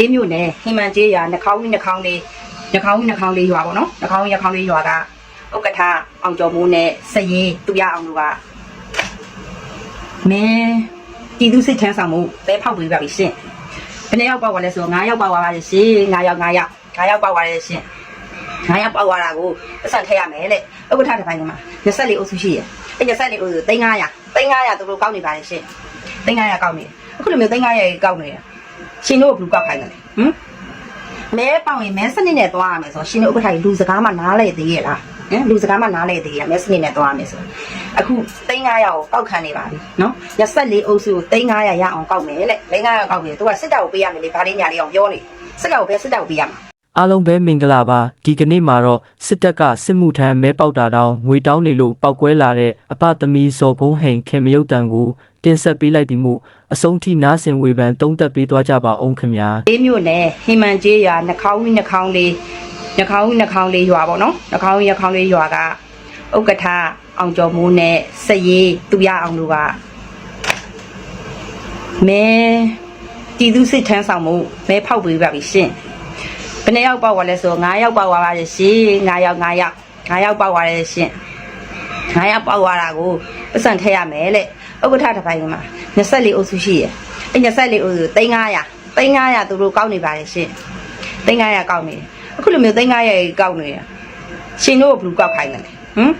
အေးမြို့နယ်ဟိမန်ကျေးရွာနှခေါင်းကြီးနှခေါင်းလေးနှခေါင်းကြီးနှခေါင်းလေးရွာပေါ့နော်နှခေါင်းကြီးနှခေါင်းလေးရွာကဥက္ကဋ္ဌအောင်ကျော်မိုးနဲ့စရေးသူရအောင်တို့ကမင်းတည်သူစိတ်ချမ်းသာမှုပဲဖောက်ပေးပါပြီရှင်ဘယ်နှစ်ယောက်ပေါက်သွားလဲဆိုတော့9ယောက်ပေါက်သွားပါလေရှင်9ယောက်9ယောက်9ယောက်ပေါက်သွားတယ်ရှင်9ယောက်ပေါက်သွားတာကိုပတ်စံထည့်ရမယ်လေဥက္ကဋ္ဌတစ်ပိုင်းကမှာ24အုပ်စုရှိရအဲ့24အုပ်စု3500 3500သူတို့ကောက်နေပါလေရှင်3500ကောက်နေအခုလိုမျိုး3500ကောက်နေတာ ရှင်တို့ကဘလူးကောက်ခိုင်းတယ်လေဟမ်မဲပေါင်ရင်မဲစနစ်နဲ့သွားရမယ်ဆိုတော့ရှင်တို့ဥက္ကဋ္ဌကြီးလူစကားမှနားလဲသေးရဲ့လားဟမ်လူစကားမှနားလဲသေးရဲ့မဲစနစ်နဲ့သွားရမယ်ဆိုတော့အခု3900ကိုကောက်ခံနေပါပြီနော်24အုပ်စုကို3900ရအောင်ကောက်မယ်လေ3900ကောက်ပြီသူကစစ်တပ်ကိုပေးရမယ်လေဘာလေးညာလေးအောင်ပြောနေစစ်တပ်ကိုပဲစစ်တပ်ကိုပေးရမှာအားလုံးပဲမင်္ဂလာပါဒီကနေ့မှာတော့စစ်တပ်ကစစ်မှုထမ်းမဲပေါက်တာတောင်ငွေတောင်းနေလို့ပောက်ကွဲလာတဲ့အဖသမီးဇော်ဘုံဟိန်ခင်မယုတ်တန်ကို တင်ဆက်ပေးလိုက်ပြီးမှုအဆုံးထိနားဆင်ဝေဖန်တုံးသက်ပေးသွားကြပါအောင်ခင်ဗျာအေးမြို့နယ်ဟိမန်ကျေးရွာနှခေါင်းကြီးနှခေါင်းလေးနှခေါင်းကြီးနှခေါင်းလေးရွာပေါ့နော်နှခေါင်းကြီးနှခေါင်းလေးရွာကဥက္ကဋ္ဌအောင်ကျော်မိုးနဲ့စရေးသူရအောင်တို့ကမဲတည်သူစိတ်ချမ်းသာမှုမဲဖောက်ပေးပါပြီရှင်ဘယ်နှစ်ယောက်ပေါက်သွားလဲဆိုတော့9ယောက်ပေါက်သွားပါလေရှင်9ယောက်9ယောက်9ယောက်ပေါက်သွားတယ်ရှင်9ယောက်ပေါက်သွားတာကိုပတ်စံထည့်ရမယ်လေ ဥက္ကဋ္ဌတစ်ပိုင်းမှာ24အုပ်စုရှိရအဲ့24အုပ်စု3500 3500သူတို့ကောက်နေပါလေရှင်3500ကောက်နေတယ်အခုလိုမျိုး3500ကောက်နေတာရှင်တို့ကဘလူးကောက်ခိုင်းတယ်လေဟမ်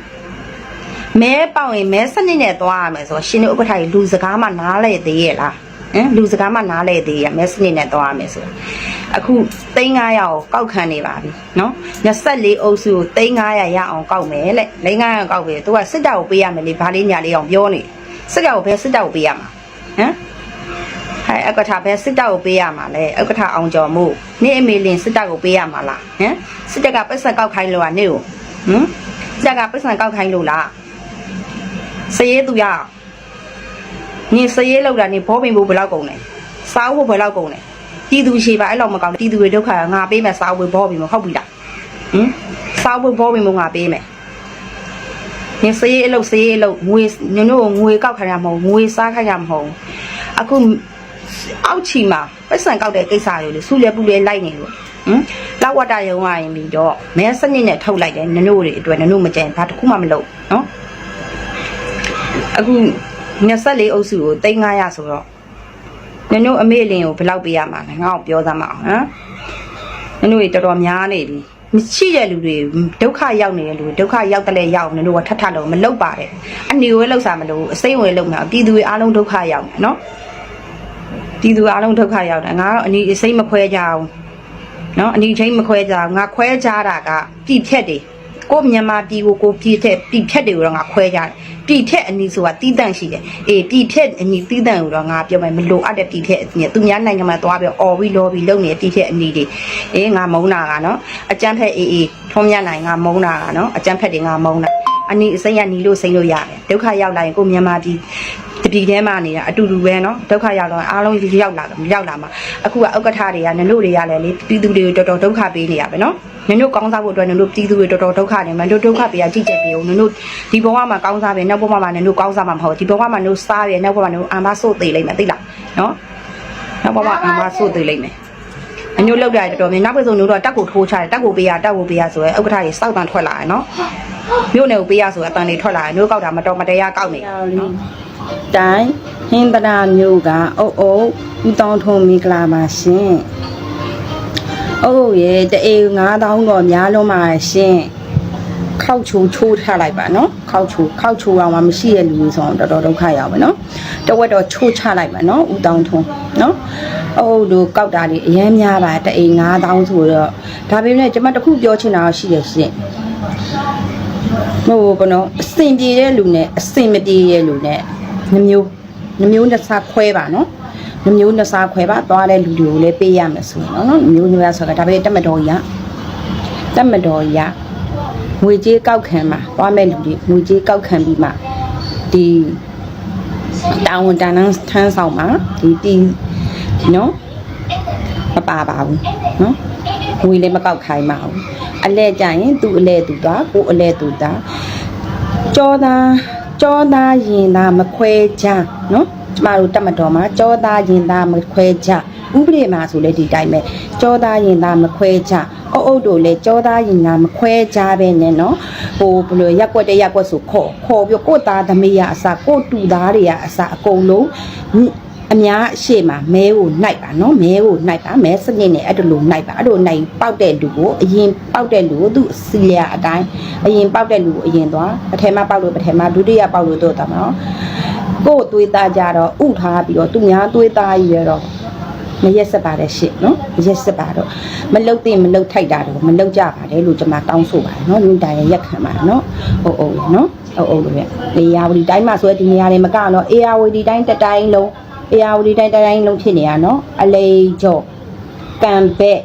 မဲပေါင်ရင်မဲစနစ်နဲ့သွားရမယ်ဆိုတော့ရှင်တို့ဥက္ကဋ္ဌကြီးလူစကားမှနားလဲသေးရဲ့လားဟမ်လူစကားမှနားလဲသေးရဲ့မဲစနစ်နဲ့သွားရမယ်ဆိုတော့အခု3500ကိုကောက်ခံနေပါပြီနော်24အုပ်စုကို3500ရအောင်ကောက်မယ်လေ3500ကောက်ပြီသူကစစ်တပ်ကိုပေးရမယ်လေဘာလေးညာလေးအောင်ပြောနေ စစ်တပ်ကိုပဲစစ်တပ်ကိုပေးရမှာဟမ်ဟဲ့ဥက္ကဋ္ဌပဲစစ်တပ်ကိုပေးရမှာလဲဥက္ကဋ္ဌအောင်ကျော်မို့နေ့အမေလင်စစ်တပ်ကိုပေးရမှာလားဟမ်စစ်တပ်ကပတ်စံကောက်ခိုင်းလို့อ่ะနေ့ကိုဟမ်စစ်တပ်ကပတ်စံကောက်ခိုင်းလို့လားစရေးသူရအောင်နေစရေးလောက်တာနေဘောပင်ဘူးဘယ်လောက်ကုန်လဲစားဖို့ဘယ်လောက်ကုန်လဲပြည်သူရှိပါအဲ့လောက်မကောင်းပြည်သူတွေဒုက္ခငါပေးမယ်စားဖို့ဘောပင်မဟုတ်ပြီလားဟမ်စားဖို့ဘောပင်မငါပေးမယ် နေစရေးအလုပ်စရေးအလုပ်ငွေညတို့ငွေကောက်ခိုင်းရမဟုတ်ငွေစားခိုင်းရမဟုတ်အခုအောက်ချီမှာပတ်စံကောက်တဲ့ကိစ္စတွေလေဆူလဲပူလဲလိုက်နေလို့ဟမ်လောက်ဝတ္တရုံရရင်ပြီးတော့မဲစနစ်နဲ့ထုတ်လိုက်တယ်နနို့တွေအတွက်နနို့မကြင်ဘာတစ်ခုမှမလုပ်နော်အခု24အုပ်စုကို3500ဆိုတော့နနို့အမေလင်ကိုဘယ်လောက်ပေးရမှာလဲငါ့ကိုပြောသားမအောင်ဟမ်နနို့တွေတော်တော်များနေပြီ မရှိတဲ့လူတွေဒုက္ခရောက်နေတဲ့လူတွေဒုက္ခရောက်တဲ့လဲရောက်နေလို့ကထထတော့မလုပ်ပါနဲ့အနေဝဲလောက်စားမလို့အစိမ့်ဝဲလောက်မှာပြည်သူတွေအားလုံးဒုက္ခရောက်နေနော်ပြည်သူအားလုံးဒုက္ခရောက်တယ်ငါတော့အနီအစိမ့်မခွဲကြအောင်နော်အနီချင်းမခွဲကြအောင်ငါခွဲကြတာကပြည်ဖြက်တွေ ကိုမြန်မာပြည်ကိုကိုပြည်ဖြက်ပြည်ဖြက်တွေကိုတော့ငါခွဲကြတယ်ပြည်ဖြက်အနီဆိုတာတီးတန့်ရှိတယ်အေးပြည်ဖြက်အနီတီးတန့်ကိုတော့ငါပြောမယ်မလိုအပ်တဲ့ပြည်ဖြက်အနီသူများနိုင်ငံမှာသွားပြီးအော်ပြီးလောပြီးလုံနေတဲ့ပြည်ဖြက်အနီတွေအေးငါမုန်းတာကနော်အကြမ်းဖက်အေးအေးထုံးမြနိုင်ငါမုန်းတာကနော်အကြမ်းဖက်တွေငါမုန်းတာအနီအစိမ့်ကနီလို့စိမ့်လို့ရတယ်ဒုက္ခရောက်လာရင်ကိုမြန်မာပြည် တပီထဲမှာနေတာအတူတူပဲเนาะဒုက္ခရောက်တော့အားလုံးရောက်လာတယ်ရောက်လာမှာအခုကဥက္ကဋ္ဌတွေကနင်တို့တွေကလည်းလေပြည်သူတွေကိုတော်တော်ဒုက္ခပေးနေရပဲเนาะနင်တို့ကောင်းစားဖို့အတွက်နင်တို့ပြည်သူတွေတော်တော်ဒုက္ခနေမှာတို့ဒုက္ခပေးရကြည့်ချက်ပေးဦးနင်တို့ဒီဘဝမှာကောင်းစားပဲနောက်ဘဝမှာနင်တို့ကောင်းစားမှာမဟုတ်ဒီဘဝမှာနင်တို့စားရနောက်ဘဝမှာနင်တို့အံပါဆို့သေးလိမ့်မယ်သိလားเนาะနောက်ဘဝအံပါဆို့သေးလိမ့်မယ်အညို့လောက်တာတော်တော်များနောက်ပဲဆိုတို့တော့တက်ကိုထိုးချတယ်တက်ကိုပေးရတက်ကိုပေးရဆိုရဲဥက္ကဋ္ဌတွေစောက်တန်ထွက်လာရယ်เนาะမြို့နယ်ကိုပေးရဆိုအတန်တွေထွက်လာတယ်တို့ကောက်တာမတော်မတရားကောက်နေ တော်လေး တိုင်းဟင်္ဒရာမျိုးကအုပ်အုပ်ဦးတောင်းထုံးမိကလာပါရှင်အုပ်အုပ်ရဲ့တအေ9000တော့များလုံးပါရှင်ခောက်ချိုချိုးထားလိုက်ပါနော်ခောက်ချိုခောက်ချိုအောင်မှမရှိတဲ့လူတွေဆိုတော့တော်တော်ဒုက္ခရောက်ပဲနော်တဝက်တော့ချိုးချလိုက်ပါနော်ဦးတောင်းထုံးနော်အုပ်အုပ်တို့ကောက်တာတွေအများများပါတအေ9000ဆိုတော့ဒါပေမဲ့ကျွန်မတခုပြောချင်တာရှိတယ်ရှင်ဟိုဘနော်အစင်ပြေတဲ့လူနဲ့အစင်မပြေတဲ့လူနဲ့ နှမျိုးနှမျိုးနှစ်စားခွဲပါနော်နှမျိုးနှစ်စားခွဲပါသွားတဲ့လူတွေကိုလည်းပေးရမယ်ဆိုရင်နော်နှမျိုးနှစ်စားဆိုတော့ဒါပေမဲ့တက်မတော်ရတက်မတော်ရငွေကြေးကောက်ခံမှာသွားမဲ့လူတွေငွေကြေးကောက်ခံပြီးမှဒီတာဝန်တန်တန်းထမ်းဆောင်မှာဒီတီနော်မပါပါဘူးနော်ငွေလည်းမကောက်ခိုင်းပါဘူးအလဲကြရင်သူ့အလဲသူသွားကိုအလဲသူသွားကြောသား ကြောသားရင်သားမခွဲကြနော်ကျမတို့တက်မတော်မှာကြောသားရင်သားမခွဲကြဥပဒေမှာဆိုလဲဒီတိုင်းပဲကြောသားရင်သားမခွဲကြအုပ်အုပ်တို့လဲကြောသားရင်သားမခွဲကြပဲနဲ့နော်ဟိုဘယ်လိုရက်ွက်တဲ့ရက်ွက်ဆိုခေါ်ခေါ်ပြီးကိုယ့်သားသမီးရအစကိုယ့်တူသားတွေရအစအကုန်လုံး အများအရှိမမဲကိုနှိုက်ပါနော်မဲကိုနှိုက်ပါမဲစနစ်နဲ့အဲ့ဒါလိုနှိုက်ပါအဲ့လိုနှိုက်ပေါက်တဲ့လူကိုအရင်ပေါက်တဲ့လူကိုသူ့စီလျာအတိုင်းအရင်ပေါက်တဲ့လူကိုအရင်သွားပထမပေါက်လို့ပထမဒုတိယပေါက်လို့တော့တာမနော်ကိုယ်သွေးသားကြတော့ဥထားပြီးတော့သူများသွေးသားကြီးရတော့မရက်စက်ပါတဲ့ရှစ်နော်မရက်စက်ပါတော့မလုတ်သိမလုတ်ထိုက်တာတော့မလုတ်ကြပါနဲ့လို့ကျွန်မတောင်းဆိုပါတယ်နော်လူတိုင်းရက်ခံပါနော်ဟုတ်ဟုတ်နော်ဟုတ်ဟုတ်လို့လေအေယာဝတီတိုင်းမှာဆိုရင်ဒီနေရာတွေမကတော့အေယာဝတီတိုင်းတစ်တိုင်းလုံး အေယာဝတီတိုင်းတစ်တိုင်းလုံးဖြစ်နေရနော်အလေကျော်ကံဘက်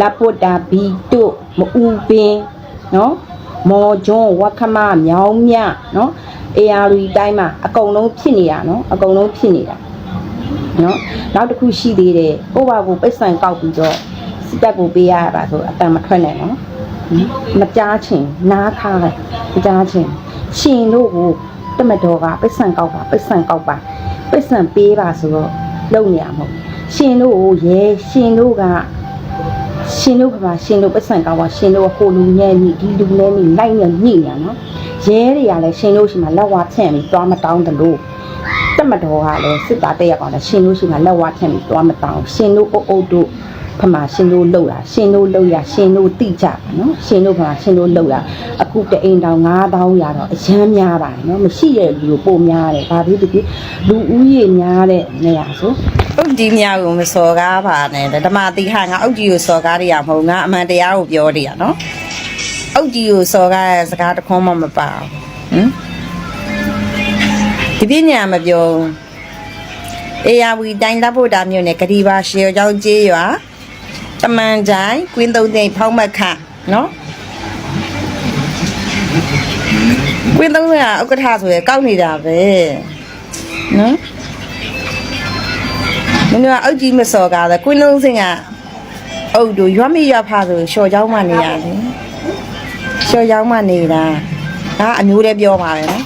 လာပုတ္တာဘီတို့မအူပင်နော်မော်ကျွန်းဝက်ခမမြောင်းမြနော် AR တိုင်းမှာအကုန်လုံးဖြစ်နေတာနော်အကုန်လုံးဖြစ်နေတာနော်နောက်တစ်ခုရှိသေးတယ်ကိုယ့်ဘာကိုပိတ်ဆန်ကောက်ပြီးတော့စစ်တပ်ကိုပေးရတာဆိုအတန်မထွက်နဲ့နော်မကြားချင်နားခါမကြားချင်ရှင်တို့ကိုတမတော်ကပိတ်ဆန်ကောက်ပါပိတ်ဆန်ကောက်ပါ ပိတ်ဆန်ပေးပါဆိုတော့လုံနေရမဟုတ်ရှင်တို့ကိုရဲရှင်တို့ကရှင်တို့ကပါရှင်တို့ပိတ်ဆန်ကောက်ပါရှင်တို့ကဟိုလူနဲ့ညီဒီလူနဲ့ညီလိုက်နေညိနေရနော်ရဲတွေကလည်းရှင်လို့ရှိမှလက်ဝါဖြန့်ပြီးသွားမတောင်းတယ်လို့တက်မတော်ကလည်းစစ်သားတက်ရကောင်လည်းရှင်လို့ရှိမှလက်ဝါဖြန့်ပြီးသွားမတောင်းရှင်တို့အုပ်အုပ်တို့ ဖမရှင်တို့လှုပ်တာရှင်တို့လှုပ်ရရှင်တို့တိကြပါနော်ရှင်တို့ဖမရှင်တို့လှုပ်တာအခုတအိမ်တောင်9000ရတော့အရမ်းများပါတယ်နော်မရှိတဲ့လူကိုပိုများတယ်ဘာဖြစ်ဖြစ်လူဦးရေများတဲ့နေရာဆိုအုတ်ကြီးများကိုမစော်ကားပါနဲ့ဓမ္မတိဟာငါအုတ်ကြီးကိုစော်ကားရရမဟုတ်ငါအမှန်တရားကိုပြောရရနော်အုတ်ကြီးကိုစော်ကားတဲ့စကားတစ်ခွန်းမှမပါဘူးဟင်ဒီပညာမပြောအေယာဝီတိုင်းတပ်ဖို့တာမြို့နယ်ကတိပါရှေကျောင်းကျေးရွာ တမန်ကြိုင်ကွင်းသုံးသိဖောင်းမခနော်ကွင်းသုံးသိကဥက္ကဋ္ဌဆိုရယ်ကောက်နေတာပဲနော်မင်းတို့ကအုတ်ကြီးမစော်ကားတယ်ကွင်းလုံးစင်ကအုတ်တို့ရွမရဖာဆိုရှော်ချောင်းမှနေရတယ်ရှော်ချောင်းမှနေတာဒါအမျိုးတည်းပြောပါပဲနော်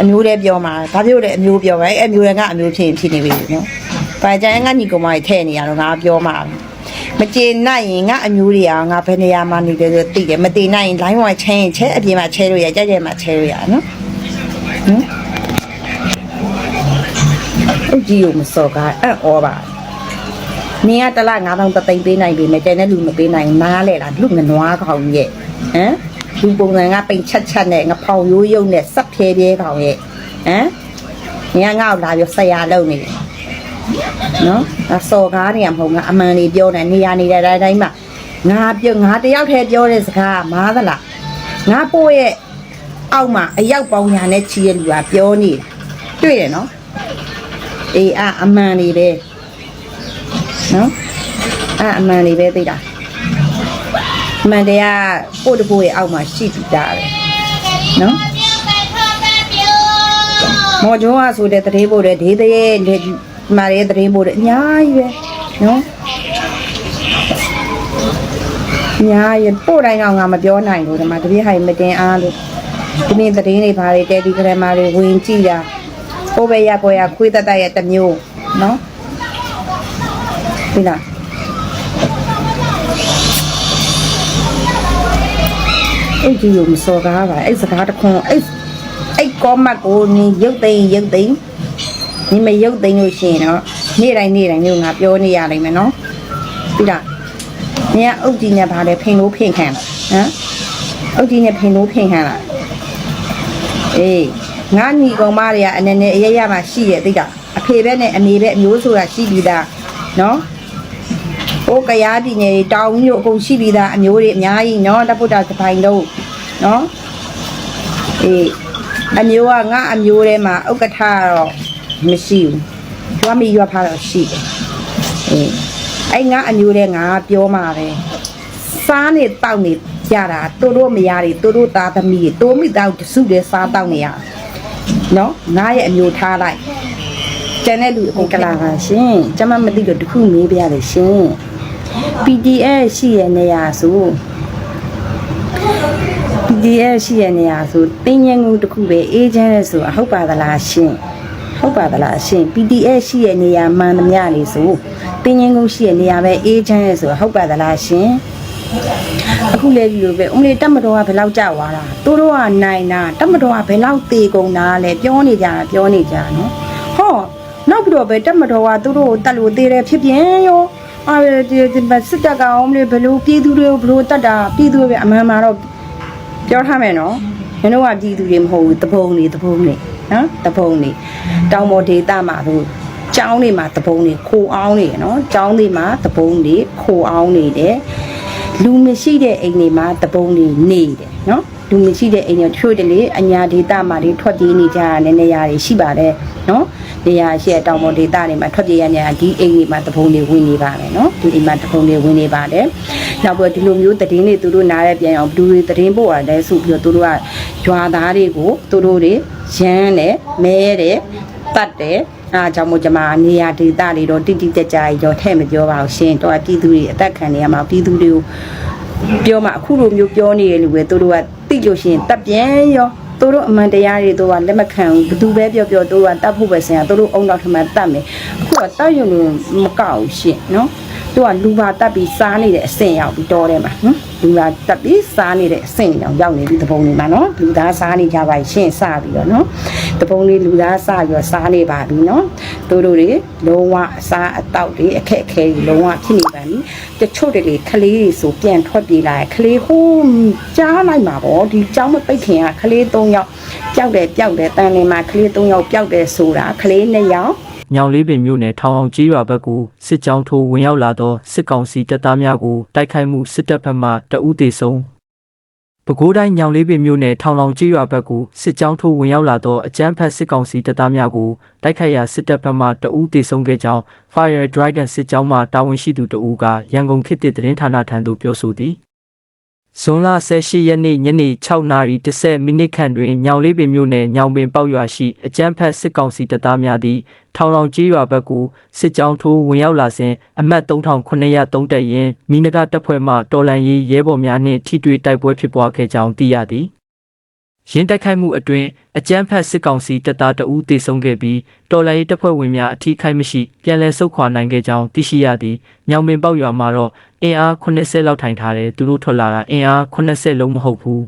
အမျိုးတည်းပြောမှာဘာဖြစ်လို့လဲအမျိုးပြောပါအဲအမျိုးတွေကအမျိုးဖြစ်ရင်ဖြစ်နေပြီနော်။ဘာကြိုင်ငါညီကောင်မကြီးထဲ့နေရတော့ငါပြောမှာ။ မကျေနိုင်ရင်ငါအမျိုးတွေကငါဘယ်နေရာမှာနေတယ်ဆိုသိတယ်မတည်နိုင်ရင် line ဝိုင်းချဲရင်ချဲအပြင်မှာချဲလို့ရကြက်ကြက်မှာချဲလို့ရနော်ဟမ်အုတ်ကြီးကိုမစော်ကားအံ့ဩပါနင်ကတစ်လ9000တသိန်းပေးနိုင်ပြီမဲ့ကျန်တဲ့လူမပေးနိုင်နားလေလားလူငနွားကောင်ရဲ့ဟမ်လူပုံစံကပိန်ချက်ချက်နဲ့ငဖောင်ရိုးရုံနဲ့စက်ဖြဲပြဲကောင်ရဲ့ဟမ်နင်ကငါ့ကိုလာပြီးဆရာလုံနေတယ် နော်အစော်ကားနေရမဟုတ်ငါအမှန်လေးပြောနေနေရနေတဲ့တိုင်းမှာငါပြောငါတယောက်တည်းပြောတဲ့စကားမားသလားငါပို့ရဲ့အောက်မှာအရောက်ပေါင်းညာနဲ့ချီရဲ့လူကပြောနေတာတွေ့တယ်နော်အေးအအမှန်လေးပဲနော်အဲ့အမှန်လေးပဲသိတာအမှန်တရားပို့တပို့ရဲ့အောက်မှာရှိပြီးသားပဲနော်မော်ကျော်ကဆိုတဲ့တရေပို့တဲ့ဒေးတရေ လက်မာရဲ့တရေပို့တဲ့အများကြီးပဲနော်အများကြီးပို့တိုင်းတော့ငါမပြောနိုင်ဘူးဒီမှာတပည့်ဟိုင်မတင်အားလို့ဒီနေ့တရေတွေဘာတွေတဲဒီဂရမာတွေဝင်ကြည့်တာပို့ပဲရကွယ်ရခွေးတတ်တတ်ရဲ့တစ်မျိုးနော်ဒီလားအဲ့ဒီကိုမစော်ကားပါအဲ့စကားတခွန်းအဲ့အဲ့ကောမတ်ကိုနင်ရုပ်သိမ်းရုပ်သိမ်း ဒီမရုပ်သိမ်းလို့ရှိရင်တော့နေ့တိုင်းနေ့တိုင်းမျိုးငါပြောနေရနိုင်မယ်နော်ပြီးတော့နင်ကအုတ်ဒီနဲ့ဗာလဲဖိန်လို့ဖိန်ခံဟမ်အုတ်ဒီနဲ့ဖိန်လို့ဖိန်ခံလားအေးငါညီကောင်မတွေကအနဲ့နဲ့အရရမှရှိရဲ့သိတာအဖေဘက်နဲ့အမေဘက်အမျိုးဆိုတာရှိပြီးသားနော်ဟိုကရားပြည်နယ်တောင်မြို့အကုန်ရှိပြီးသားအမျိုးတွေအများကြီးနော်တပုတ္တစပိုင်းလုံးနော်အေးအမျိုးကငါအမျိုးထဲမှာဥက္ကဋ္ဌတော့ မရှိဘူးရွာမီရွာဖားတော့ရှိတယ်အဲအဲ့ငါအမျိုးတဲ့ငါပြောမှာပဲစားနေတောက်နေကြတာတို့တို့မရတွေတို့တို့သားသမီးတို့မိသားစုတွေစားတောက်နေရနော်ငါရဲ့အမျိုးထားလိုက်ကျန်တဲ့လူအကုန်ကလာပါရှင်ကျမမသိလို့တခုမေးပြရတယ်ရှင် PDF ရှိရနေရဆို PDF ရှိရနေရဆိုတင်းငင်ကူတခုပဲအေးချမ်းလဲဆိုအဟုတ်ပါသလားရှင် ဟဟုတ်ပါသလားအရှင် PTS ရှိရဲ့နေရာမှန်သမျှနေဆိုတင်းငင်းကုန်းရှိရဲ့နေရာပဲအေးချမ်းရဲ့ဆိုဟုတ်ပါသလားရှင်အခုလေဒီလိုပဲအမလေးတက်မတော်ကဘယ်လောက်ကြာသွားတာသူတို့ကနိုင်တာတက်မတော်ကဘယ်လောက်တေကုန်တာလဲပြောနေကြတာပြောနေကြတာနော်ဟောနောက်ပြီးတော့ပဲတက်မတော်ကသူတို့ကိုတက်လို့သေးတယ်ဖြစ်ပြန်ရောအာဒီဒီစစ်တပ်ကအောင်မလေးဘယ်လိုပြည်သူတွေကိုဘယ်လိုတက်တာပြည်သူတွေပဲအမှန်မှာတော့ပြောထားမယ်နော်မင်းတို့ကပြည်သူတွေမဟုတ်ဘူးတပုံတွေတပုံတွေ နော်တပုံတွေတောင်ပေါ်ဒေသမှာသူကျောင်းတွေမှာတပုံတွေခိုအောင်နေနော်ကျောင်းတွေမှာတပုံတွေခိုအောင်နေတယ်လူမရှိတဲ့အိမ်တွေမှာတပုံတွေနေတယ်နော်လူမရှိတဲ့အိမ်တွေတချို့တလေအညာဒေသမှာတွေထွက်ပြေးနေကြရတဲ့နေရာတွေရှိပါတယ်နော်နေရာရှိတဲ့တောင်ပေါ်ဒေသတွေမှာထွက်ပြေးရတဲ့ဒီအိမ်တွေမှာတပုံတွေဝင်နေပါတယ်နော်ဒီအိမ်မှာတပုံတွေဝင်နေပါတယ်နောက်ပြီးဒီလိုမျိုးတည်င်းတွေသူတို့နားရပြန်အောင်ဘလူတွေတည်င်းပို့ရတယ်ဆိုပြီးတော့သူတို့ကရွာသားတွေကိုသူတို့တွေ ရမ်းတယ်မဲတယ်တတ်တယ်အားကြောင့်မို့ကျွန်မနေရာဒေသတွေတော့တိတိကျကျကြီးတော့ထဲ့မပြောပါဘူးရှင်တော့ပြည်သူတွေအသက်ခံနေရမှာပြည်သူတွေကိုပြောမှအခုလိုမျိုးပြောနေရလို့ပဲသူတို့ကတိလို့ရှိရင်တပ်ပြန်ရောသူတို့အမှန်တရားတွေသူကလက်မခံဘူးဘသူပဲပြောပြောသူကတတ်ဖို့ပဲဆင်ရသူတို့အုံတော့ထမှန်တတ်မယ်အခုကတတ်ရုံလို့မကောက်ဘူးရှင့်နော် သူကလူပါတက်ပြီးစားနေတဲ့အဆင့်ရောက်ပြီးတော့တယ်မှာနော်လူပါတက်ပြီးစားနေတဲ့အဆင့်ရောက်ရောက်နေပြီးတပုံတွေမှာနော်လူသားစားနေကြပါရှင့်စပြီးတော့နော်တပုံတွေလူသားစားပြီးတော့စားနေပါပြီနော်တို့တို့တွေလုံးဝအစားအသောက်တွေအခက်အခဲတွေလုံးဝဖြစ်နေပါပြီတချို့တွေလေကလေးတွေဆိုပြန်ထွက်ပြေးလာကလေးဟိုးကြားလိုက်မှာပေါ့ဒီကြောင်းမပိတ်ခင်ကကလေး၃ယောက်ပျောက်တယ်ပျောက်တယ်တန်လင်မှာကလေး၃ယောက်ပျောက်တယ်ဆိုတာကလေး၂ယောက် ညောင်လေးပင်မြို့နယ်ထောင်အောင်ကြီးရွာဘက်ကိုစစ်ကြောင်းထိုးဝင်ရောက်လာသောစစ်ကောင်စီတပ်သားများကိုတိုက်ခိုက်မှုစစ်တပ်ဘက်မှတအူးတေဆုံးပဲခူးတိုင်းညောင်လေးပင်မြို့နယ်ထောင်အောင်ကြီးရွာဘက်ကိုစစ်ကြောင်းထိုးဝင်ရောက်လာသောအကြမ်းဖက်စစ်ကောင်စီတပ်သားများကိုတိုက်ခိုက်ရာစစ်တပ်ဘက်မှတအူးတေဆုံးခဲ့ကြောင်း Fire Dragon စစ်ကြောင်းမှတာဝန်ရှိသူတအူးကရန်ကုန်ခေတ်သစ်သတင်းဌာနထံသို့ပြောဆိုသည် ဇွန်လ18ရက်နေ့ညနေ6:30မိနစ်ခန့်တွင်ညောင်လေးပင်မြို့နယ်ညောင်ပင်ပေါက်ရွာရှိအကြမ်းဖက်စစ်ကောင်စီတပ်သားများသည်ထောင်လောင်ကြီးရွာဘက်ကိုစစ်ကြောင်းထိုးဝင်ရောက်လာစဉ်အမှတ်3903တက်ရင်မိနဂတပ်ဖွဲ့မှတော်လန်ရေးရဲဘော်များနှင့်ထိတွေ့တိုက်ပွဲဖြစ်ပွားခဲ့ကြောင်းသိရသည် ရင်းတိုက်ခိုက်မှုအတွင်းအကြမ်းဖက်စစ်ကောင်စီတပ်သားတအူးတေဆုံးခဲ့ပြီးတော်လှန်ရေးတပ်ဖွဲ့ဝင်များအထိခိုက်မရှိပြန်လည်ဆုတ်ခွာနိုင်ခဲ့ကြောင်းသိရှိရသည်။ညောင်ပင်ပေါက်ရွာမှာတော့အင်အား80လောက်ထိုင်ထားတယ်သူတို့ထွက်လာတာအင်အား80လုံးမဟုတ်ဘူး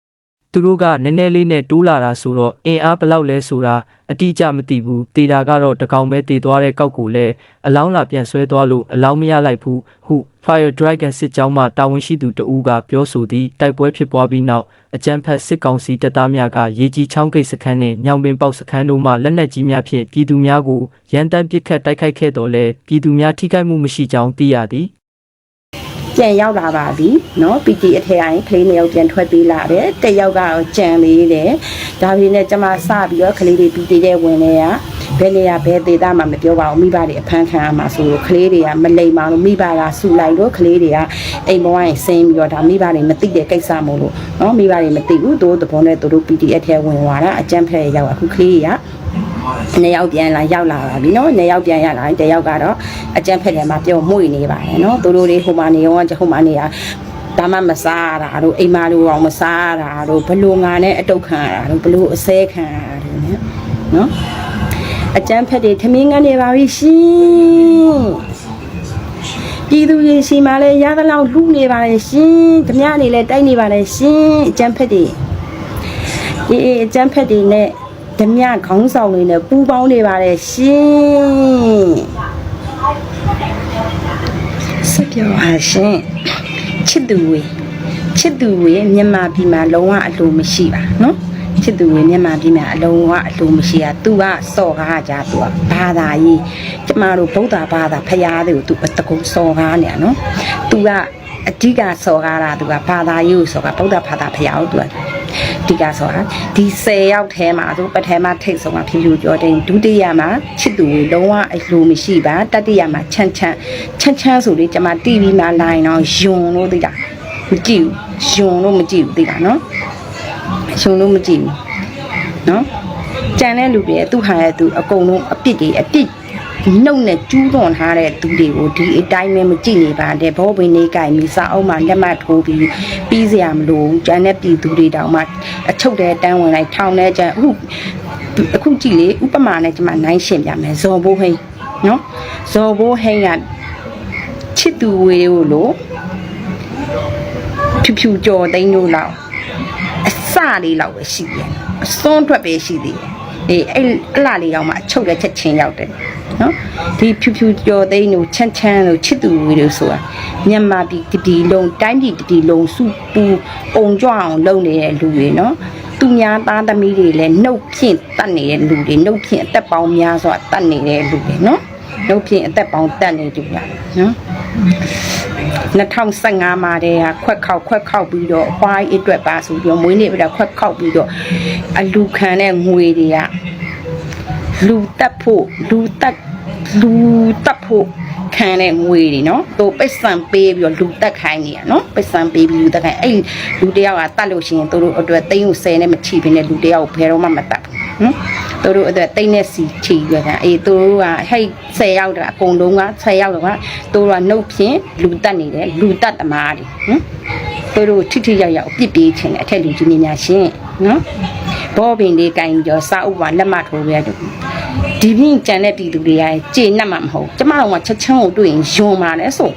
။သူတို့ကနည်းနည်းလေးနဲ့တိုးလာတာဆိုတော့အင်အားဘယ်လောက်လဲဆိုတာ အတိအကျမသိဘူး။တေတာကတော့တကောင်ပဲတေသွားတဲ့ကောက်ကိုလည်းအလောင်းလာပြန်ဆွဲသွားလို့အလောင်းမရလိုက်ဘူးဟု Fire Dragon စစ်ကြောင်းမှတာဝန်ရှိသူတဦးကပြောဆိုသည်တိုက်ပွဲဖြစ်ပွားပြီးနောက်အကြမ်းဖက်စစ်ကောင်စီတပ်သားများကရေကြီးချောင်းဂိတ်စခန်းနှင့်ညောင်ပင်ပေါက်စခန်းတို့မှလက်နက်ကြီးများဖြင့်ပြည်သူများကိုရန်တမ်းပစ်ခတ်တိုက်ခိုက်ခဲ့တော်လဲပြည်သူများထိခိုက်မှုမရှိကြောင်းသိရသည် ပြန်ရောက်လာပါပြီနော် PT အထက်တိုင်းကလေးနှစ်ယောက်ပြန်ထွက်သေးလာတယ်တယောက်ကတော့ကြံလေးတယ်ဒါပေမဲ့ကျမစပြီးတော့ကလေးတွေ PT တဲ့ဝင်နေရဘယ်နေရာဘယ်ဒေသမှာမပြောပါဘူးမိဘတွေအဖမ်းခံရမှာဆိုလို့ကလေးတွေကမလိမ်ပါလို့မိဘကဆူလိုက်တော့ကလေးတွေကအိမ်ပေါ်ရင်ဆင်းပြီးတော့ဒါမိဘတွေမသိတဲ့ကိစ္စမို့လို့နော်မိဘတွေမသိဘူးသူတို့သဘောနဲ့သူတို့ PDF ထဲဝင်သွားတာအကြမ်းဖက်ရောက်အခုကလေးတွေက နှစ်ယောက်ပြန်လာရောက်လာပါပြီနော်နှစ်ယောက်ပြန်ရလာရင်တစ်ယောက်ကတော့အကြမ်းဖက်တယ်မှာပြုံမှုနေပါတယ်နော်သူတို့တွေဟိုမှာနေရောဟိုမှာနေရဒါမှမစားရတာတို့အိမ်မတို့အောင်မစားရတာတို့ဘလူငါနဲ့အတုတ်ခံရတာတို့ဘလူအစဲခံရတာတို့နဲ့နော်အကြမ်းဖက်တွေထမင်းငန်းနေပါပြီရှင်ပြည်သူရင်စီမှာလဲရသလောက်လူနေပါလေရှင်ဓမြနေလဲတိုက်နေပါလေရှင်အကြမ်းဖက်တွေဒီအကြမ်းဖက်တွေနဲ့ ဓမြခေါင်းဆောင်တွေနဲ့ပူးပေါင်းနေပါတယ်ရှင်ဆက်ပြောပါရှင်ချစ်သူဝေချစ်သူဝေမြန်မာပြည်မှာလုံးဝအလိုမရှိပါနော်ချစ်သူဝေမြန်မာပြည်မှာအလုံးဝအလိုမရှိတာ तू ကစော်ကားကြ तू ကဘာသာရေးကျမတို့ဗုဒ္ဓဘာသာဖရာတွေကို तू အတကုံစော်ကားနေရနော် तू ကအဓိကစော်ကားတာ तू ကဘာသာရေးကိုစော်ကားဗုဒ္ဓဘာသာဖရာကို तू က ဒီကဆိုတာဒီ10ရောက်ထဲမှာသူပထမထိတ်ဆုံးကဖြူဖြူကြောတင်ဒုတိယမှာချစ်သူကိုလုံးဝအလိုမရှိပါတတိယမှာချမ်းချမ်းချမ်းချမ်းဆိုလေကျွန်မ TV မှာလိုင်းတော့ယွန်လို့သိတာမကြည့်ဘူးယွန်လို့မကြည့်ဘူးသိတာနော်ယွန်လို့မကြည့်ဘူးနော်ကြံတဲ့လူတွေသူ့ဟာရဲ့သူအကုန်လုံးအပြစ်တွေအပြစ် နှုတ်နဲ့ကျူးလွန်ထားတဲ့သူတွေကိုဒီအတိုင်းပဲမကြည့်နေပါတဲ့ဘောပင်လေးကြိုင်ပြီးစာအုပ်မှာလက်မှတ်ထိုးပြီးပြီးစရာမလိုဘူးကျန်တဲ့ပြည်သူတွေတောင်မှအချုပ်တဲ့တန်းဝင်လိုက်ထောင်တဲ့ကျန်အခုအခုကြည့်လေဥပမာနဲ့ကျွန်မနိုင်ရှင်းပြမယ်ဇော်ဘိုးဟိန်းနော်ဇော်ဘိုးဟိန်းကချစ်သူဝေကိုလို့ဖြူဖြူကြော်သိန်းတို့လောက်အစလေးလောက်ပဲရှိတယ်အစွန်းထွက်ပဲရှိသေးတယ်အေးအဲ့အလှလေးတော့မှအချုပ်လက်ချက်ချင်းရောက်တယ် နော်ဒီဖြူဖြူကြော်သိန်းတို့ချမ်းချမ်းတို့ချစ်သူဝေတို့ဆိုတာမြန်မာပြည်တတီလုံးတိုင်းပြည်တတီလုံးစုပူပုံကြွအောင်လုပ်နေတဲ့လူတွေနော်သူများသားသမီးတွေလည်းနှုတ်ဖြင့်တတ်နေတဲ့လူတွေနှုတ်ဖြင့်အသက်ပေါင်းများစွာတတ်နေတဲ့လူတွေနော်နှုတ်ဖြင့်အသက်ပေါင်းတတ်နေကြတာနော်2015မှာတည်းကခွက်ခောက်ခွက်ခောက်ပြီးတော့အဖွားကြီးအတွက်ပါဆိုပြီးတော့မွေးနေ့ပြတာခွက်ခောက်ပြီးတော့အလူခံတဲ့ငွေတွေက လူတက်ဖို့လူတက်လူတက်ဖို့ခံတဲ့ငွေတွေနော်သူပိတ်ဆံပေးပြီးတော့လူတက်ခိုင်းနေရနော်ပိတ်ဆံပေးပြီးလူတက်ခိုင်းအဲ့လူတယောက်ကတတ်လို့ရှိရင်သူတို့အတွက်သိန်းကို10နဲ့မချီဘဲနဲ့လူတယောက်ကိုဘယ်တော့မှမတတ်ဘူးနော်သူတို့အတွက်သိန်းနဲ့စီချီရတာအေးသူတို့ကဟဲ့10ရောက်တာအကုန်လုံးက10ရောက်တော့ကသူတို့ကနှုတ်ဖြင့်လူတက်နေတယ်လူတက်သမားတွေနော်သူတို့ထိထိရောက်ရောက်ပြစ်ပြေးခြင်းအထက်လူကြီးများရှင်နော် ဘောပင်လေးကင်ပြီးတော့စာအုပ်ပါလက်မထိုးပြတယ်ဒီပြင်းကြံတဲ့ပြည်သူတွေကကြေနှက်မှာမဟုတ်ကျမတို့ကချက်ချင်းကိုတွေ့ရင်ယွန်ပါလဲဆို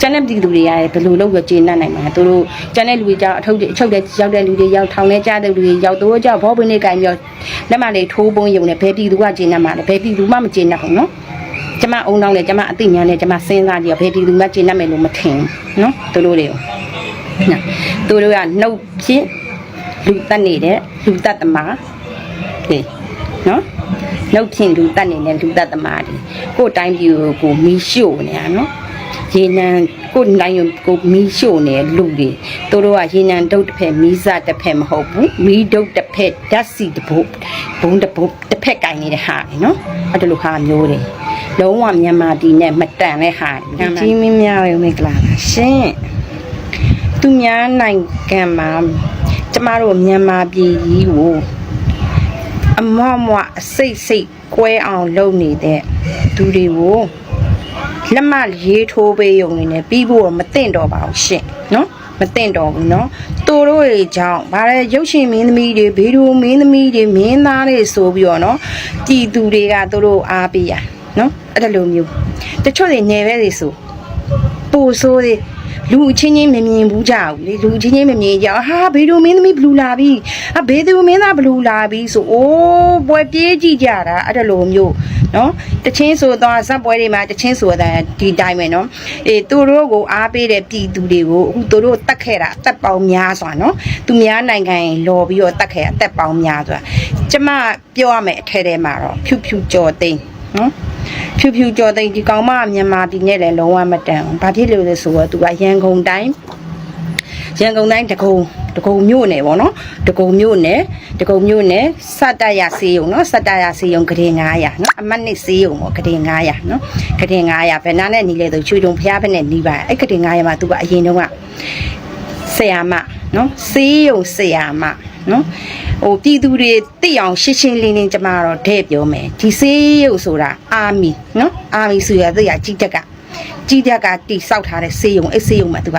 ကျန်တဲ့ပြည်သူတွေကဘယ်လိုလုပ်ရကြေနှက်နိုင်မှာသူတို့ကျန်တဲ့လူတွေကြောင့်အထုပ်တွေအချုပ်တွေရောက်တဲ့လူတွေရောက်ထောင်ထဲကြားတဲ့လူတွေရောက်တို့ကြောင့်ဘောပင်လေးကင်ပြီးတော့လက်မလေးထိုးပုံးယုံနဲ့ဘယ်ပြည်သူကကြေနှက်မှာလဲဘယ်ပြည်သူမှမကြေနှက်ဘူးနော်ကျမအုံနောက်နဲ့ကျမအသိဉာဏ်နဲ့ကျမစဉ်းစားကြည့်ရဘယ်ပြည်သူမှကျင့်တတ်မယ်လို့မထင်ဘူးနော်သူတို့တွေကိုနော်သူတို့ကနှုတ်ဖြင့် လူတက်နေတဲ့လူတက်သမားဒီနော်နှုတ်ဖြင့်လူတက်နေတဲ့လူတက်သမားဒီကိုယ်တိုင်းပြည်ကိုကိုမီးရှို့နေတာနော်ရေနံကိုယ်တိုင်းကိုမီးရှို့နေတဲ့လူတွေသူတို့ကရေနံဒုတ်တစ်ဖက်မီးစတစ်ဖက်မဟုတ်ဘူးမီးဒုတ်တစ်ဖက်ဓာတ်စီတစ်ပုတ်ဘုံတစ်ပုတ်တစ်ဖက်ကင်နေတဲ့ဟာလေနော်အဲ့ဒါလိုဟာမျိုးတွေလုံးဝမြန်မာပြည်နဲ့မတန်တဲ့ဟာကြီးမင်းများပဲမိကလာပါရှင်သူများနိုင်ငံမှာကျ မတို့မြန်မာပြည်ကြီးကိုအမော့မွအစိတ်စိတ်ကွဲအောင်လုပ်နေတဲ့သူတွေကိုလက်မရေးထိုးပေးရုံနေနဲ့ပြီးဖို့တော့မသင့်တော့ပါဘူးရှင်နော်မသင့်တော့ဘူးနော်သူတို့တွေကြောင့်ဗါလဲရုပ်ရှင်မင်းသမီးတွေဗီဒီယိုမင်းသမီးတွေမင်းသားတွေဆိုပြီးတော့နော်ပြည်သူတွေကသူတို့အားပေးရနော်အဲ့ဒါလိုမျိုးတချို့တွေနေပဲတွေဆိုပူဆိုးတွေ လူအချင်းချင်းမမြင်ဘူးကြဘူးလေလူအချင်းချင်းမမြင်ကြဘူးဟာဗီဒီယိုမင်းသမီးဘလူးလာပြီဟာဘေးသူမင်းသားဘလူးလာပြီဆိုအိုးပွဲပြေးကြည့်ကြတာအဲ့ဒါလိုမျိုးနော်တချင်းဆိုတော့ဇက်ပွဲတွေမှာတချင်းဆိုတဲ့ဒီတိုင်းပဲနော်အေးသူတို့ကိုအားပေးတဲ့ပြည်သူတွေကိုအခုသူတို့တတ်ခဲ့တာအသက်ပေါင်းများစွာနော်သူများနိုင်ငံရင်လော်ပြီးတော့တတ်ခဲ့တာအသက်ပေါင်းများစွာကျမပြောရမယ်အထက်ထဲမှာတော့ဖြူဖြူကြော်သိန်းနော် ဖြူဖြူကြော်သိမ့်ဒီကောင်မမြန်မာပြည်နဲ့လည်းလုံးဝမတန်ဘူး။ဘာဖြစ်လို့လဲဆိုတော့သူကရန်ကုန်တိုင်းရန်ကုန်တိုင်းတကုံတကုံမြို့နယ်ပေါ့နော်။တကုံမြို့နယ်တကုံမြို့နယ်စတရစေးုံနော်စတရစေးုံဂရေ900နော်အမတ်နစ်စေးုံပေါ့ဂရေ900နော်ဂရေ900ဘယ်နာနဲ့နီးလဲဆိုချွေတုံဖျားဖက်နဲ့နီးပါအဲ့ဂရေ900မှာသူကအရင်တုန်းကဆရာမနော်စေးုံဆရာမနော် ဟိုပြည်သူတွေသိအောင်ရှင်းရှင်းလင်းလင်းကျမကတော့တဲ့ပြောမယ်ဒီစေးရုပ်ဆိုတာအာမီနော်အာမီဆိုရသိရကြီးတက်ကကြီးတက်ကတိစောက်ထားတဲ့စေးရုံအဲ့စေးရုံမှာသူက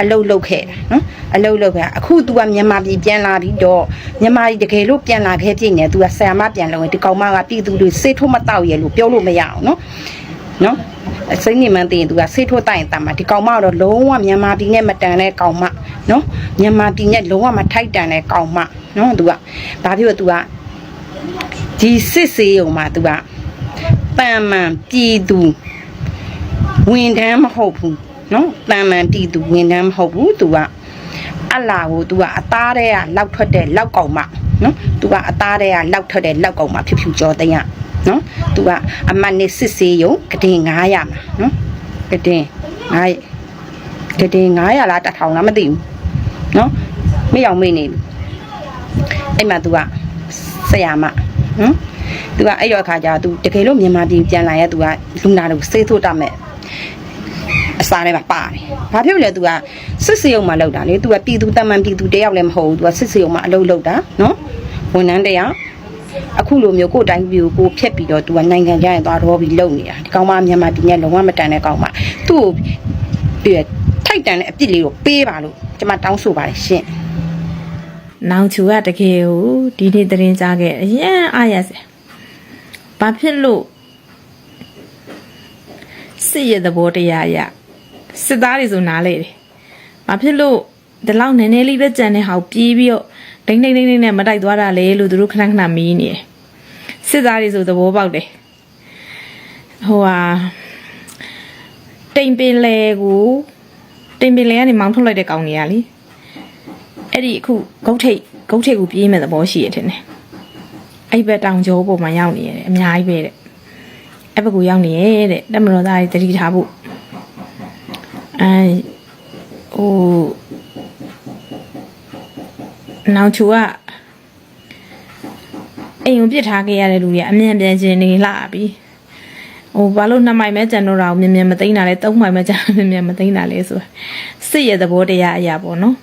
အလုတ်လုတ်ခဲ့တာနော်အလုတ်လုတ်ခဲ့အခု तू ကမြန်မာပြည်ပြန်လာပြီးတော့မြန်မာပြည်တကယ်လို့ပြန်လာခဲ့ပြည့်နေ तू ကဆရာမပြန်လို့ဒီကောင်မကပြည်သူတွေစေးထိုးမတောက်ရလို့ပြောလို့မရအောင်နော်နော် စိတ်ညစ်မှန်းသိရင်သူကဆေးထိုးတိုက်ရင်တတ်မှာဒီကောင်မတော့လုံးဝမြန်မာပြည်နဲ့မတန်တဲ့ကောင်မနော်မြန်မာပြည်နဲ့လုံးဝမထိုက်တန်တဲ့ကောင်မနော်သူကဘာဖြစ်လို့သူကဒီစစ်စေးုံမှာသူကတန်မှန်ပြည်သူဝန်ထမ်းမဟုတ်ဘူးနော်တန်မှန်ပြည်သူဝန်ထမ်းမဟုတ်ဘူးသူကအလာကိုသူကအသားတဲ့ကလောက်ထွက်တဲ့လောက်ကောင်မနော်သူကအသားတဲ့ကလောက်ထွက်တဲ့လောက်ကောင်မဖြူဖြူကြောတဲ့ရ နော် तू ကအမတ်နေစစ်စေးယုံကတင်900မှာနော်ကတင်9ကတင်900လား1000လားမသိဘူးနော်မရောက်မေ့နေဘူးအဲ့မှာ तू ကဆရာမနော် तू ကအဲ့ရောအခါကျတော့ तू တကယ်လို့မြန်မာပြည်ပြန်လာရဲ तू ကလူနာတွေကိုစေးထုတ်တတ်မဲ့အစားထဲမှာပါတယ်။ဘာဖြစ်လို့လဲ तू ကစစ်စေးုံမှာလောက်တာလေ။ तू ကပြည်သူတမန်ပြည်သူတယောက်လည်းမဟုတ်ဘူး။ तू ကစစ်စေးုံမှာအလုပ်လုပ်တာနော်။ဝန်ထမ်းတယောက် အခုလိုမျိုးကိုယ်တိုင်းပြည်ကိုကိုဖြက်ပြီးတော့ तू ကနိုင်ငံခြားရင်သွားတော့ပြီးလုပ်နေတာဒီကောင်မမြန်မာပြည်နဲ့လုံးဝမတန်တဲ့ကောင်မသူ့ကိုပြီးထိုက်တန်တဲ့အပြစ်လေးကိုပေးပါလို့ကျွန်မတောင်းဆိုပါတယ်ရှင်နောင်ချူကတကယ်ကိုဒီနေ့သတင်းကြားခဲ့အရင်အားရစရာဘာဖြစ်လို့စစ်ရဲ့သဘောတရားအရစစ်သားတွေဆိုနားလေတယ်ဘာဖြစ်လို့ဒီလောက်နည်းနည်းလေးပဲကြံနေဟောက်ပြေးပြီးတော့ ဒိမ့်ဒိမ့်ဒိမ့်ဒိမ့်နဲ့မတိုက်သွားတာလေလို့သူတို့ခဏခဏမီးနေတယ်စစ်သားတွေဆိုသဘောပေါက်တယ်ဟိုဟာတိမ်ပင်လေကိုတိမ်ပင်လေကနေမောင်းထုတ်လိုက်တဲ့ကောင်ကြီးကလေအဲ့ဒီအခုဂုတ်ထိတ်ဂုတ်ထိတ်ကိုပြေးမဲ့သဘောရှိရတဲ့နဲ့အဲ့ဘက်တောင်ကျောပေါ်မှာရောက်နေရတယ်အများကြီးပဲတဲ့အဲ့ဘက်ကိုရောက်နေရတဲ့တက်မတော်သားတွေတတိထားဖို့အဲဟို နောင်ချူကအိမ်ကိုပြစ်ထားခဲ့ရတဲ့လူတွေကအမြန်ပြန်ချင်းနေလာပြီဟိုဘာလို့နှစ်မိုင်မဲကြံတော့တာကိုမြန်မြန်မသိမ်းတာလဲသုံးမိုင်မဲကြံမြန်မြန်မသိမ်းတာလဲဆိုစစ်ရဲ့သဘောတရားအရာပေါ့နော်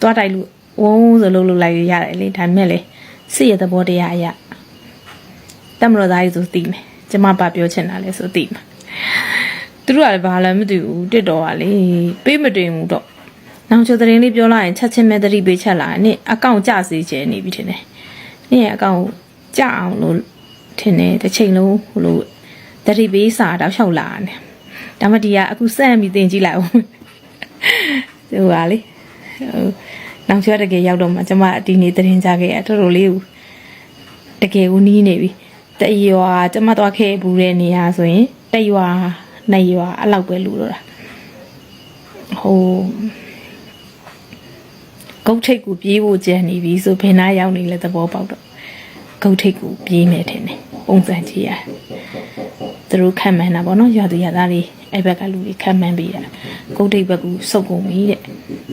သွားတိုက်လို့ဝုန်းဆိုလို့လို့လိုက်ရတယ်လေဒါပေမဲ့လေစစ်ရဲ့သဘောတရားအရာတက်မတော်သားကြီးဆိုသိမယ်ကျမပါပြောချင်တာလဲဆိုသိမှာသူတို့ကလည်းဘာလဲမသိဘူးတစ်တော်ကလေပေးမတင်ဘူးတော့ နောက်ချိုသတင်းလေးပြောလိုက်ရင်ချက်ချင်းမဲ့သတိပေးချက်လာရင်နေ့အကောင့်ကြစေချင်နေပြီထင်တယ်နေ့ရဲ့အကောင့်ကြအောင်လို့ထင်တယ်တစ်ချိန်လုံးဟိုလိုသတိပေးစာတောက်လျှောက်လာတယ်ဒါမှဒီကအခုစမ်းပြီးတင်ကြည့်လိုက်အောင်သူကလေဟိုနောက်ကျောတကယ်ရောက်တော့မှကျမဒီနေ့သတင်းကြခဲ့ရတော်တော်လေးကိုတကယ်ကိုနီးနေပြီတရွာကျမသွားခဲ့ဘူးတဲ့နေရာဆိုရင်တရွာနှစ်ရွာအဲ့လောက်ပဲလူတော့တာဟို ဂုတ်ထိတ်ကိုပြေးဖို့ကြံနေပြီဆိုဘယ်နာရောက်နေလဲသဘောပေါက်တော့ဂုတ်ထိတ်ကိုပြေးမယ်ထင်တယ်ပုံစံကြည့်ရသူတို့ခံမှန်းတာပေါ့နော်ရွာသူရွာသားတွေအဲ့ဘက်ကလူတွေခံမှန်းပြီးတာဂုတ်ထိတ်ဘက်ကူစုပ်ကုန်ပြီတဲ့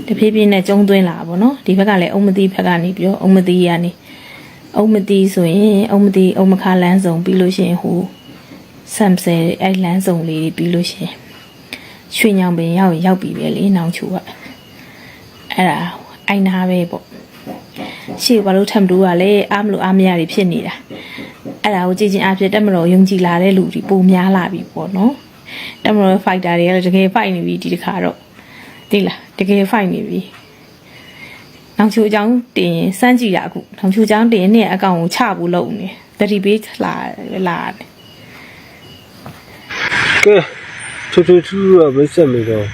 တဖြည်းဖြည်းနဲ့ကျုံသွင်းလာတာပေါ့နော်ဒီဘက်ကလည်းအုံမတိဘက်ကနေပြီးတော့အုံမတိကနေအုံမတိဆိုရင်အုံမတိအုံမခါလန်းဆောင်ပြီးလို့ရှိရင်ဟိုဆမ်ဆယ်အဲ့လန်းဆောင်လေးပြီးလို့ရှိရင်ရွှေညောင်ပင်ရောက်ရင်ရောက်ပြီပဲလေနောင်ချူကအဲ့ဒါ အိုင်နာပဲပေါ့ရှေ့ဘာလို့ထမ်တူကလည်းအားမလို့အားမရတွေဖြစ်နေတာအဲ့ဒါကိုကြည်ချင်းအဖြစ်တက်မတော်ယုံကြည်လာတဲ့လူတွေပိုများလာပြီပေါ့နော်တက်မတော်ဖိုက်တာတွေကလည်းတကယ်ဖိုက်နေပြီဒီတစ်ခါတော့သိလားတကယ်ဖိုက်နေပြီနောင်ချိုအကြောင်းတင်ရင်စမ်းကြည့်တာအခုနောင်ချိုအကြောင်းတင်ရင်နဲ့အကောင်ကိုချဖို့လုပ်နေတတိပေးလာလာတယ်ကဲထူးထူးထူးတော့မိတ်ဆက်မိတော့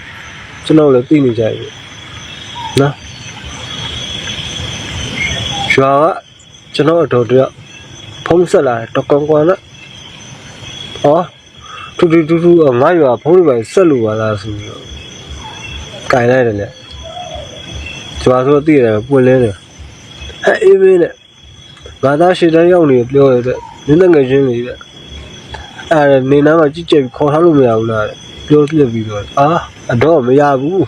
ကျွန်တော်လည်းသိနေကြပြီနော် ရွာကကျွန်တော်အတော်တယောက်ဖုံးဆက်လာတော့ကောင်းကွာနော်ဟောထူးထူးထူးထူးငါရွာဖုံးတွေပဲဆက်လို့ပါလားဆိုပြီးတော့ကြိုင်လိုက်တယ်လေကျွာဆိုသိရတယ်ပွင့်လင်းတယ်ဟဲ့အေးမင်းနဲ့ငါသားရှေ့တန်းရောက်နေပြောရတဲ့နင်းငယ်ချင်းလေးတဲ့အဲ့ဒါနေနာမှာကြည့်ကြည့်ပြီးခေါ်ထားလို့မရဘူးလားတဲ့ပြောပြပြီးတော့အာအတော့မရဘူး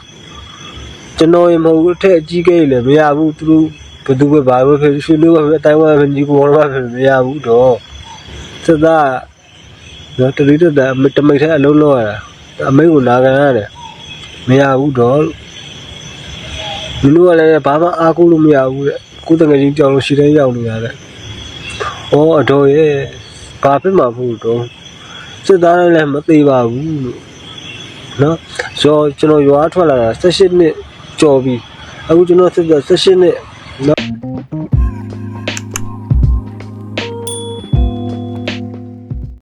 ကျွန်တော်ရင်မဟုတ်ဘူးအထက်အကြီးကြီးလည်းမရဘူးသူတို့ဘယ် သူပဲဘာပဲဖြစ်ရွှေလို့ပဲအတိုင်းဝါပဲညီကိုဘောပဲမရဘူးတော့စသားတော့တတိတတတမိတ်ထဲအလုံးလုံးရတာအမိတ်ကိုနာခံရတယ်မရဘူးတော့လူလူကလည်းဘာမှအားကိုးလို့မရဘူးတဲ့ကိုယ်တငယ်ချင်းကြောင်လို့ရှိတဲ့ရောက်နေရတဲ့ဩအတော်ရဲ့ဘာဖြစ်မှာမဟုတ်တော့စစ်သားတွေလည်းမသေးပါဘူးလို့နော်ဆိုတော့ကျွန်တော်ရွာထွက်လာတာ18နှစ်ကြော်ပြီအခုကျွန်တော်စစ်သား18နှစ် နော်